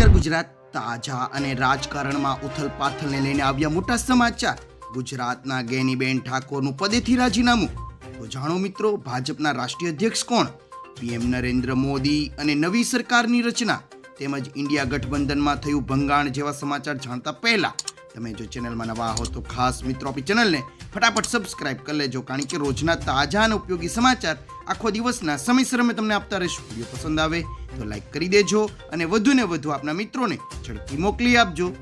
નમસ્કાર ગુજરાત તાજા અને રાજકારણમાં ઉથલપાથલને લઈને આવ્યા મોટા સમાચાર. ગુજરાતના ગેનીબેન ઠાકોરનું પદેથી રાજીનામું. તો જાણો મિત્રો, ભાજપના રાષ્ટ્રીય અધ્યક્ષ કોણ? પીએમ નરેન્દ્ર મોદી અને નવી સરકારની રચના. તેમજ ઇન્ડિયા ગઠબંધનમાં થયું ભંગાણ જેવા સમાચાર જાણતા પહેલા. તમે જો ચેનલમાં નવા હો તો ખાસ મિત્રો આપણી ચેનલને ફટાફટ સબસ્ક્રાઇબ કરી લેજો, કારણ કે રોજના તાજા અને ઉપયોગી સમાચાર આખો દિવસના સમયસર અમે તમને આપતા રહીશું. વીડિયો પસંદ આવે તો લાઈક કરી દેજો અને વધુને વધુ આપના મિત્રોને ઝડપી મોકલી આપજો.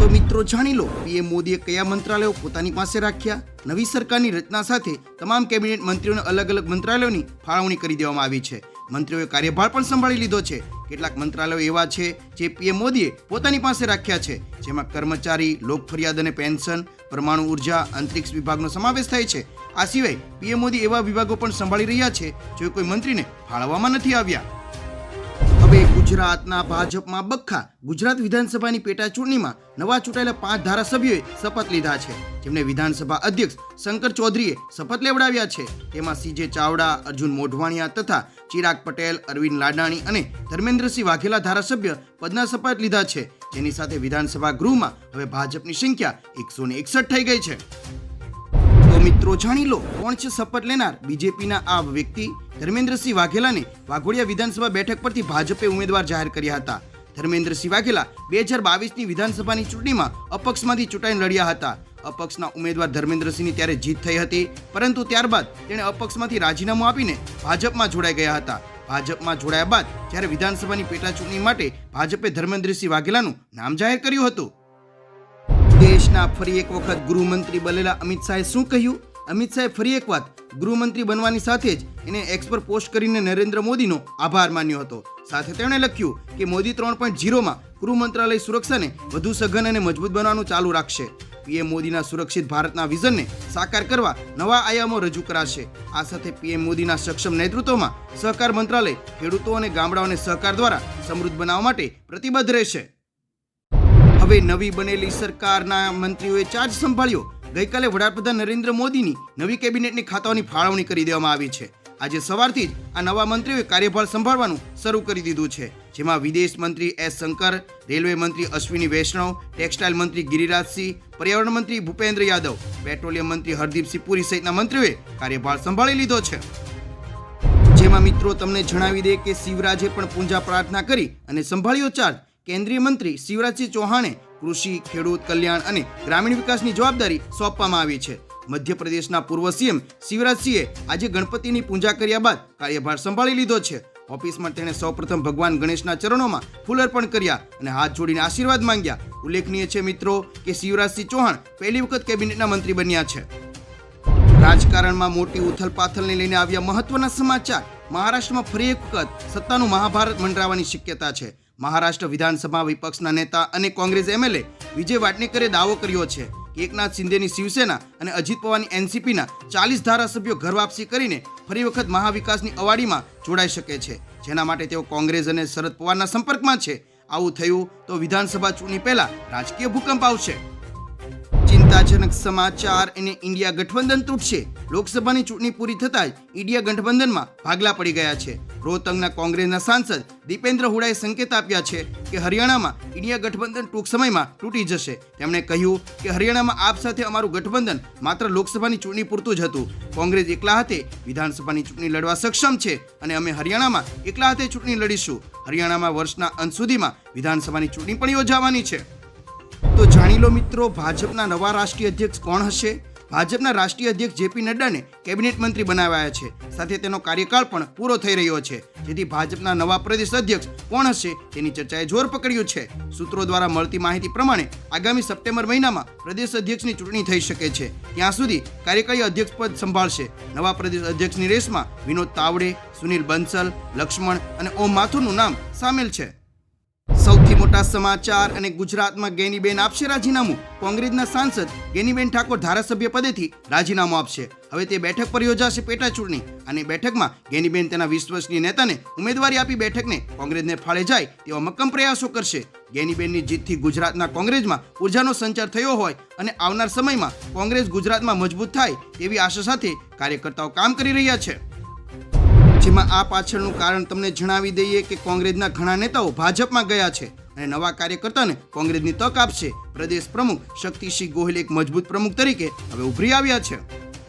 તો મિત્રો, જાણી લો, પીએમ મોદીએ કયા મંત્રાલયો પોતાની પાસે રાખ્યા? નવી સરકારની રચના સાથે તમામ કેબિનેટ મંત્રીઓને અલગ અલગ મંત્રાલયોની ફાળવણી કરી દેવામાં આવી છે. મંત્રીઓએ કાર્યભાર પણ સંભાળી લીધો છે. કેટલાક મંત્રાલયો એવા છે જે પીએમ મોદીએ પોતાની પાસે રાખ્યા છે, જેમાં કર્મચારી લોક ફરિયાદ અને પેન્શન, પરમાણુ ઊર્જા, અંતરિક્ષ વિભાગનો સમાવેશ થાય છે. આ સિવાય પીએમ મોદી એવા વિભાગો પણ સંભાળી રહ્યા છે, જો કોઈ મંત્રીને ફાળવવામાં નથી આવ્યા. હવે ગુજરાતના ભાજપમાં બખ્ખા. ગુજરાત વિધાનસભાની પેટા ચૂંટણીમાં નવા ચૂંટાયેલા પાંચ ધારાસભ્યોએ શપથ લીધા છે. જેમને વિધાનસભા અધ્યક્ષ શંકર ચૌધરીએ શપથ લેવડાવ્યા છે. તેમાં સીજે ચાવડા, અર્જુન મોઢવાણિયા તથા ચિરાગ પટેલ, અરવિંદ લાડાણી અને ધર્મેન્દ્રસિંહ વાઘેલા ધારાસભ્ય પદના શપથ લીધા છે. જેની સાથે વિધાનસભા ગૃહમાં હવે ભાજપની સંખ્યા એકસો ને એકસઠ થઈ ગઈ છે. તો મિત્રો, જાણી લો, કોણ છે શપથ લેનાર? બીજેપીના આ વ્યક્તિ ધર્મેન્દ્રસિંહ વાઘેલાને વાઘોડિયા વિધાનસભા બેઠક પરથી ભાજપે ઉમેદવાર જાહેર કર્યા હતા. ધર્મેન્દ્રસિંહ વાઘેલા બે હજાર બાવીસની વિધાનસભાની ચૂંટણીમાં અપક્ષમાંથી ચૂંટાઈને લડ્યા હતા. અપક્ષના ઉમેદવાર ધર્મેન્દ્રસિંહની ત્યારે જીત થઈ હતી, પરંતુ ત્યારબાદ તેણે અપક્ષમાંથી રાજીનામું આપીને ભાજપમાં જોડાઈ ગયા હતા. ભાજપમાં જોડાયા બાદ જ્યારે વિધાનસભાની પેટા ચૂંટણી માટે ભાજપે ધર્મેન્દ્રસિંહ વાઘેલાનું નામ જાહેર કર્યું હતું. દેશના ફરી એક વખત ગૃહમંત્રી બનેલા અમિત શાહે શું કહ્યું? અમિત શાહે ફરી એક વાત ગૃહમંત્રી બનવાની સાથે જ એને એક્સ પર પોસ્ટ કરીને નરેન્દ્ર મોદીનો આભાર માન્યો હતો. સાથે તેમણે લખ્યું કે મોદી ત્રણ પોઈન્ટ ઝીરોમાં ગૃહ મંત્રાલય સુરક્ષાને વધુ સઘન અને મજબૂત બનાવવાનું ચાલુ રાખશે. પીએમ મોદીના સુરક્ષિત ભારતના વિઝનને સાકાર કરવા નવા આયામો રજૂ કરાશે. આ સાથે પીએમ મોદીના સક્ષમ નેતૃત્વમાં સહકાર મંત્રાલય, ખેડૂતો અને ગામડાઓને સહકાર દ્વારા સમૃદ્ધ બનાવવા માટે પ્રતિબદ્ધ રહેશે. હવે નવી બનેલી સરકારના મંત્રીઓએ ચાર્જ સંભાળ્યો. ગઈકાલે વડાપ્રધાન નરેન્દ્ર મોદીની નવી કેબિનેટની ખાતાઓની ફાળવણી કરી દેવામાં આવી છે. આજે સવારથી જ આ નવા મંત્રીઓએ કાર્યભાર સંભાળવાનું શરૂ કરી દીધું છે. જેમાં વિદેશ મંત્રી એસ શંકર, રેલવે મંત્રી અશ્વિની વૈષ્ણવ, ટેક્સટાઇલ મંત્રી ગિરિરાજસિંહ પર્યાવરણ મંત્રી ભૂપેન્દ્ર યાદવ, પેટ્રોલિયમ મંત્રી હરદીપસિંહ પુરી સહિતના મંત્રીઓએ કાર્યભાર સંભાળી લીધો છે. જેમાં મિત્રો, તમને જણાવી દે કે શિવરાજે પણ પૂજા પ્રાર્થના કરી અને સંભાળ્યો ચાર્જ. કેન્દ્રીય મંત્રી શિવરાજસિંહ ચૌહાણે કૃષિ, ખેડૂત કલ્યાણ અને ગ્રામીણ વિકાસની જવાબદારી સોંપવામાં આવી છે. મધ્યપ્રદેશના પૂર્વ સીએમ શિવરાજસિંહે આજે ગણપતિની પૂજા કર્યા બાદ કાર્યભાર સંભાળી લીધો છે. ઓફિસમાં તેણે સૌપ્રથમ ભગવાન ગણેશના ચરણોમાં ફૂલ અર્પણ કર્યા અને હાથ જોડીને આશીર્વાદ માંગ્યા. ઉલ્લેખનીય છે મિત્રો કે શિવરાજસિંહ ચૌહાણ પહેલી વખત કેબિનેટના મંત્રી બન્યા છે. રાજકારણમાં મોટી ઉથલપાથલને લઈને આવ્યા મહત્વના સમાચાર. મહારાષ્ટ્રમાં ફરી એક વખત સત્તાનું મહાભારત મંડરાવાની શક્યતા છે. મહારાષ્ટ્ર વિધાનસભા વિપક્ષના નેતા અને કોંગ્રેસ એમએલએ વિજય વાટનેકરે દાવો કર્યો છે કે એકનાથ શિંદેની શિવસેના અને અજીત પવારની એનસીપીના ચાલીસ ધારાસભ્યો ઘર વાપસી કરીને ફરી વખત મહાવિકાસની અવાડીમાં જોડાઈ શકે છે. જેના માટે તેઓ કોંગ્રેસ અને શરદ પવારના સંપર્કમાં છે. આવું થયું તો વિધાનસભા ચૂંટણી પહેલા રાજકીય ભૂકંપ આવશે. ચિંતાજનક સમાચાર અને ઇન્ડિયા ગઠબંધન તૂટશે. લોકસભાની ચૂંટણી પૂરી થતાં જ ઇન્ડિયા ગઠબંધનમાં ભાગલા પડી ગયા છે. રોહતંગના કોંગ્રેસના સાંસદ દીપેન્દ્ર હુડાએ સંકેત આપ્યા છે કે હરિયાણામાં ઇન્ડિયા ગઠબંધન ટૂંક સમયમાં તૂટી જશે. તેમણે કહ્યું કે હરિયાણામાં આપ સાથે અમારું ગઠબંધન માત્ર લોકસભાની ચૂંટણી પૂરતું જ હતું. કોંગ્રેસ એકલા હાથે વિધાનસભાની ચૂંટણી લડવા સક્ષમ છે અને અમે હરિયાણામાં એકલા હાથે ચૂંટણી લડીશું. હરિયાણામાં વર્ષના અંત સુધીમાં વિધાનસભાની ચૂંટણી પણ યોજાવાની છે. તો જાણી લો મિત્રો, ભાજપના નવા રાષ્ટ્રીય અધ્યક્ષ કોણ હશે? ભાજપના રાષ્ટ્રીય અધ્યક્ષ જેપી નડ્ડાને કેબિનેટ મંત્રી બનાવાયા છે. સાથે તેનો કાર્યકાળ પણ પૂરો થઈ રહ્યો છે. જેથી ભાજપના નવા પ્રદેશ અધ્યક્ષ કોણ હશે તેની ચર્ચાએ જોર પકડ્યું છે. સૂત્રો દ્વારા મળતી માહિતી પ્રમાણે આગામી સપ્ટેમ્બર મહિનામાં પ્રદેશ અધ્યક્ષની ચૂંટણી થઈ શકે છે. ત્યાં સુધી કાર્યકારી અધ્યક્ષ પદ સંભાળશે. નવા પ્રદેશ અધ્યક્ષની રેસમાં વિનોદ તાવડે, સુનિલ બંસલ, લક્ષ્મણ અને ઓમ માથુરનું નામ સામેલ છે. સૌથી મોટા સમાચાર અને ગુજરાતમાં ગેનીબેન આપશે રાજીનામું. કોંગ્રેસના સાંસદ ગેનીબેન ઠાકોર ધારાસભ્ય પદેથી રાજીનામું આપશે. હવે તે બેઠક પર યોજાશે પેટા ચૂંટણી અને બેઠકમાં ગેનીબેન તેના વિશ્વસનીય નેતાને ઉમેદવારી આપી બેઠકને કોંગ્રેસને ફાળે જાય તેવા મક્કમ પ્રયાસો કરશે. ગેનીબેનની જીતથી ગુજરાતના કોંગ્રેસમાં ઉર્જાનો સંચાર થયો હોય અને આવનાર સમયમાં કોંગ્રેસ ગુજરાતમાં મજબૂત થાય તેવી આશા સાથે કાર્યકર્તાઓ કામ કરી રહ્યા છે. જેમાં આ પાછળનું કારણ તમને જણાવી દઈએ કે કોંગ્રેસના ઘણા નેતાઓ ભાજપમાં ગયા છે અને નવા કાર્યકર્તાને કોંગ્રેસની તક આપશે. પ્રદેશ પ્રમુખ શક્તિસિંહ ગોહિલ એક મજબૂત પ્રમુખ તરીકે હવે ઉભરી આવ્યા છે.